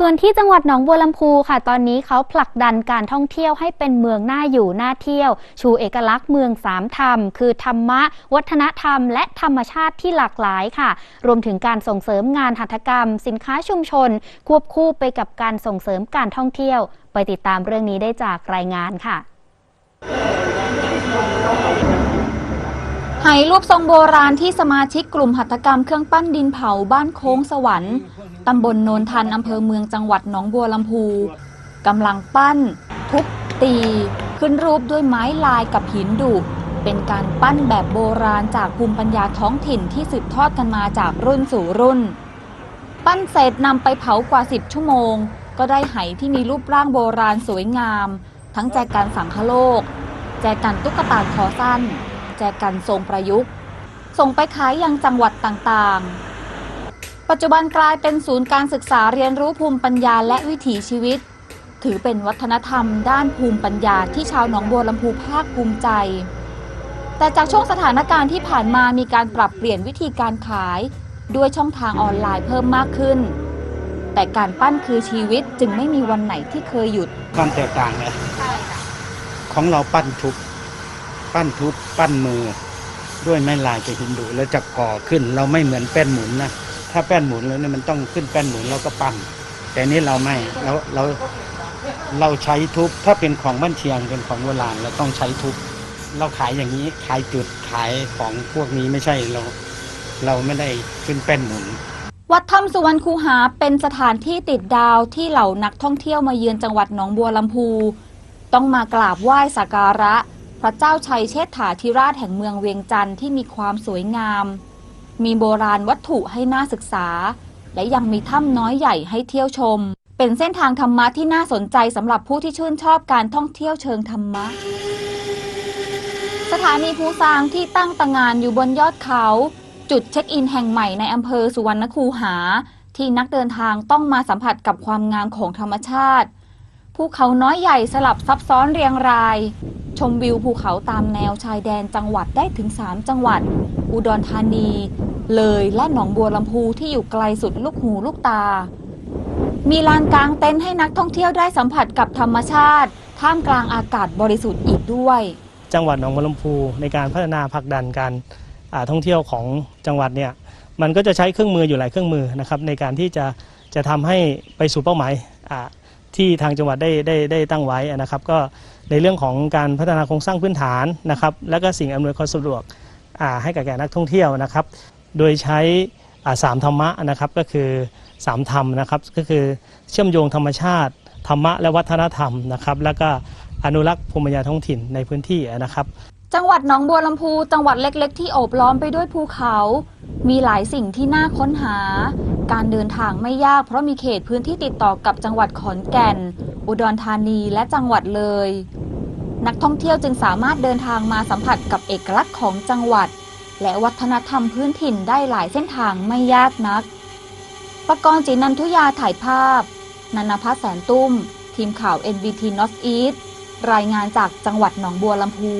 ส่วนที่จังหวัดหนองบัวลำพูค่ะ ตอนนี้เขาผลักดันการท่องเที่ยวให้เป็นเมืองน่าอยู่น่าเที่ยว ชูเอกลักษณ์เมืองสามธรรม คือธรรมะ วัฒนธรรม และธรรมชาติที่หลากหลายค่ะ รวมถึงการส่งเสริมงานหัตถกรรม สินค้าชุมชน ควบคู่ไปกับการส่งเสริมการท่องเที่ยว ไปติดตามเรื่องนี้ได้จากรายงานค่ะ ไหรูปทรงโบราณที่สมาชิกกลุ่มหัตถกรรมเครื่องปั้นดินเผาบ้านโค้งสวรรค์ ตำบลโนนทันอำเภอเมืองจังหวัดหนองบัวลำพูกำลังปั้น ทุบตี ขึ้นรูปด้วยไม้ลายกับหินดุ เป็นการปั้นแบบโบราณจากภูมิปัญญาท้องถิ่นที่สืบทอดกันมาจากรุ่นสู่รุ่น ปั้นเสร็จนำไปเผากว่า 10 ชั่วโมง ก็ได้ไหที่มีรูปร่างโบราณสวยงาม ทั้งแจกันสังคโลก แจกันตุ๊กตาคอสั้น แจกันทรงประยุกต์ ส่งไปขายยังจังหวัดต่างๆ ปัจจุบันกลายเป็นศูนย์การศึกษาเรียนรู้ภูมิปัญญาและวิถีชีวิต ถือเป็นวัฒนธรรมด้านภูมิปัญญาที่ชาวหนองบัวลำพูภาคภูมิใจ แต่จากช่วงสถานการณ์ที่ผ่านมามีการปรับเปลี่ยนวิธีการขาย ด้วยช่องทางออนไลน์เพิ่มมากขึ้น แต่การปั้นคือชีวิตจึงไม่มีวันไหนที่เคยหยุดความแตกต่างเนี่ยของเราปั้นทุบ ปั้นทุบปั้นมือ ด้วยไม้ลายกับหินดุแล้วจะก่อขึ้น เราไม่เหมือนแป้นหมุนนะถ้าแป้นหมุนแล้วเนี่ยมันต้องขึ้นแป้นหมุนแล้วก็ปั้น แต่นี้เราไม่เราเราเราใช้ทุบถ้าเป็นของบ้านเชียงเป็นของโบราณเราต้องใช้ทุบเราขายอย่างนี้ขายจุดขายของพวกนี้ไม่ใช่เรา เราไม่ได้ขึ้นแป้นหมุนวัดถ้ำสุวรรณคูหาเป็นสถานที่ติดดาวที่เหล่านักท่องเที่ยวมาเยือนจังหวัดหนองบัวลำพู ต้องมากราบไหว้สักการะ พระเจ้าชัยเชษฐาธิราชแห่งเมืองเวียงจันทร์ที่มีความสวยงาม มีโบราณวัตถุให้น่าศึกษา และยังมีถ้ำน้อยใหญ่ให้เที่ยวชม เป็นเส้นทางธรรมะที่น่าสนใจสำหรับผู้ที่ชื่นชอบการท่องเที่ยวเชิงธรรมะ สถานีภูซางที่ตั้งตระหงานอยู่บนยอดเขา จุดเช็คอินแห่งใหม่ในอำเภอสุวรรณคูหา ที่นักเดินทางต้องมาสัมผัสกับความงามของธรรมชาติภูเขาน้อยใหญ่สลับซับซ้อนเรียงราย ชมวิวภูเขาตามแนวชายแดนจังหวัดได้ถึง 3 จังหวัด อุดรธานี เลยและหนองบัวลำพูที่อยู่ไกลสุดลูกหูลูกตา มีลานกลางเต็นท์ให้นักท่องเที่ยวได้สัมผัสกับธรรมชาติ ท่ามกลางอากาศบริสุทธิ์อีกด้วย จังหวัดหนองบัวลำพูในการพัฒนาผลักดันการท่องเที่ยวของจังหวัดเนี่ยมันก็จะใช้เครื่องมืออยู่หลายเครื่องมือนะครับในการที่จะจะทำให้ไปสู่เป้าหมาย ที่ทางจังหวัดได้ได้ได้ตั้งไว้นะครับ ก็ในเรื่องของการพัฒนาโครงสร้างพื้นฐานนะครับ และก็สิ่งอำนวยความสะดวกให้กับแก่นักท่องเที่ยวนะครับ โดยใช้สามธรรมะนะครับก็คือสามธรรมนะครับก็คือเชื่อมโยงธรรมชาติ ธรรมะและวัฒนธรรมนะครับ แล้วก็อนุรักษ์ภูมิปัญญาท้องถิ่นในพื้นที่นะครับ จังหวัดหนองบัวลำพูจังหวัดเล็ก ๆ ที่โอบล้อมไปด้วยภูเขา มีหลายสิ่งที่น่าค้นหา การเดินทางไม่ยากเพราะมีเขตพื้นที่ติดต่อกับจังหวัดขอนแก่น อุดรธานีและจังหวัดเลย นักท่องเที่ยวจึงสามารถเดินทางมาสัมผัสกับเอกลักษณ์ของจังหวัด และวัฒนธรรมพื้นถิ่นได้หลายเส้นทางไม่ยากนักประกรณ์จินันทุยาถ่ายภาพนันพัฒน์แสนตุ้ม ทีมข่าว NBT North East รายงานจากจังหวัดหนองบัวลำพู